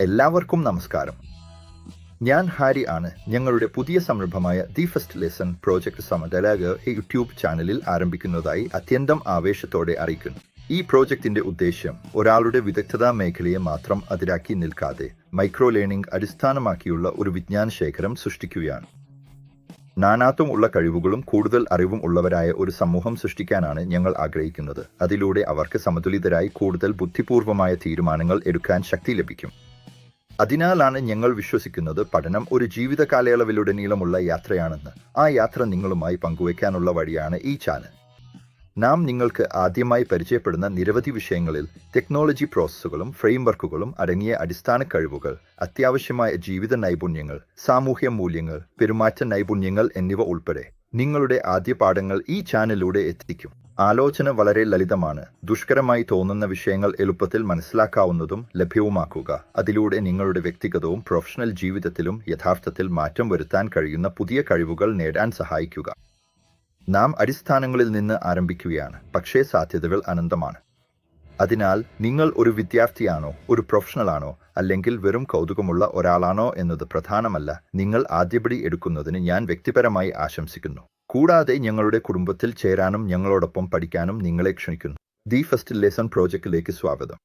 എല്ലാവർക്കും നമസ്കാരം. ഞാൻ ഹാരി ആണ്. ഞങ്ങളുടെ പുതിയ സംരംഭമായ ദി ഫസ്റ്റ് ലെസൺ പ്രോജക്ട് സമതലാഗ് യൂട്യൂബ് ചാനലിൽ ആരംഭിക്കുന്നതായി അത്യന്തം ആവേശത്തോടെ അറിയിക്കുന്നു. ഈ പ്രോജക്റ്റിന്റെ ഉദ്ദേശ്യം ഒരാളുടെ വിദഗ്ധതാ മേഖലയെ മാത്രം അതിരാക്കി നിൽക്കാതെ മൈക്രോ ലേണിംഗ് അടിസ്ഥാനമാക്കിയുള്ള ഒരു വിജ്ഞാന ശേഖരം സൃഷ്ടിക്കുകയാണ്. നാനാത്വം ഉള്ള കഴിവുകളും കൂടുതൽ അറിവും ഉള്ളവരായ ഒരു സമൂഹം സൃഷ്ടിക്കാനാണ് ഞങ്ങൾ ആഗ്രഹിക്കുന്നത്. അതിലൂടെ അവർക്ക് സമതുലിതരായി കൂടുതൽ ബുദ്ധിപൂർവമായ തീരുമാനങ്ങൾ എടുക്കാൻ ശക്തി ലഭിക്കും. അതിനാലാണ് ഞങ്ങൾ വിശ്വസിക്കുന്നത് പഠനം ഒരു ജീവിത കാലയളവിലുടനീളമുള്ള യാത്രയാണെന്ന്. ആ യാത്ര നിങ്ങളുമായി പങ്കുവയ്ക്കാനുള്ള വഴിയാണ് ഈ ചാനൽ. നാം നിങ്ങൾക്ക് ആദ്യമായി പരിചയപ്പെടുന്ന നിരവധി വിഷയങ്ങളിൽ ടെക്നോളജി പ്രോസസ്സുകളും ഫ്രെയിംവർക്കുകളും അടങ്ങിയ അടിസ്ഥാന കഴിവുകൾ അത്യാവശ്യമായ ജീവിത നൈപുണ്യങ്ങൾ സാമൂഹ്യ മൂല്യങ്ങൾ പെരുമാറ്റ നൈപുണ്യങ്ങൾ എന്നിവ ഉൾപ്പെടെ നിങ്ങളുടെ ആദ്യ പാഠങ്ങൾ ഈ ചാനലിലൂടെ എത്തിക്കും. ആലോചന വളരെ ലളിതമാണ്. ദുഷ്കരമായി തോന്നുന്ന വിഷയങ്ങൾ എളുപ്പത്തിൽ മനസ്സിലാക്കാവുന്നതും ലഭ്യവുമാക്കുക. അതിലൂടെ നിങ്ങളുടെ വ്യക്തിഗതവും പ്രൊഫഷണൽ ജീവിതത്തിലും യഥാർത്ഥത്തിൽ മാറ്റം വരുത്താൻ കഴിയുന്ന പുതിയ കഴിവുകൾ നേടാൻ സഹായിക്കുക. നാം അടിസ്ഥാനങ്ങളിൽ നിന്ന് ആരംഭിക്കുകയാണ്. പക്ഷേ സാധ്യതകൾ അനന്തമാണ്. അതിനാൽ നിങ്ങൾ ഒരു വിദ്യാർത്ഥിയാണോ ഒരു പ്രൊഫഷണലാണോ അല്ലെങ്കിൽ വെറും കൗതുകമുള്ള ഒരാളാണോ എന്നത് പ്രധാനമല്ല. നിങ്ങൾ ആദ്യപടി എടുക്കുന്നതിന് ഞാൻ വ്യക്തിപരമായി ആശംസിക്കുന്നു. കൂടാതെ ഞങ്ങളുടെ കുടുംബത്തിൽ ചേരാനും ഞങ്ങളോടൊപ്പം പഠിക്കാനും നിങ്ങളെ ക്ഷണിക്കുന്നു. ദി ഫസ്റ്റ് ലെസൺ പ്രോജക്റ്റിലേക്ക് സ്വാഗതം.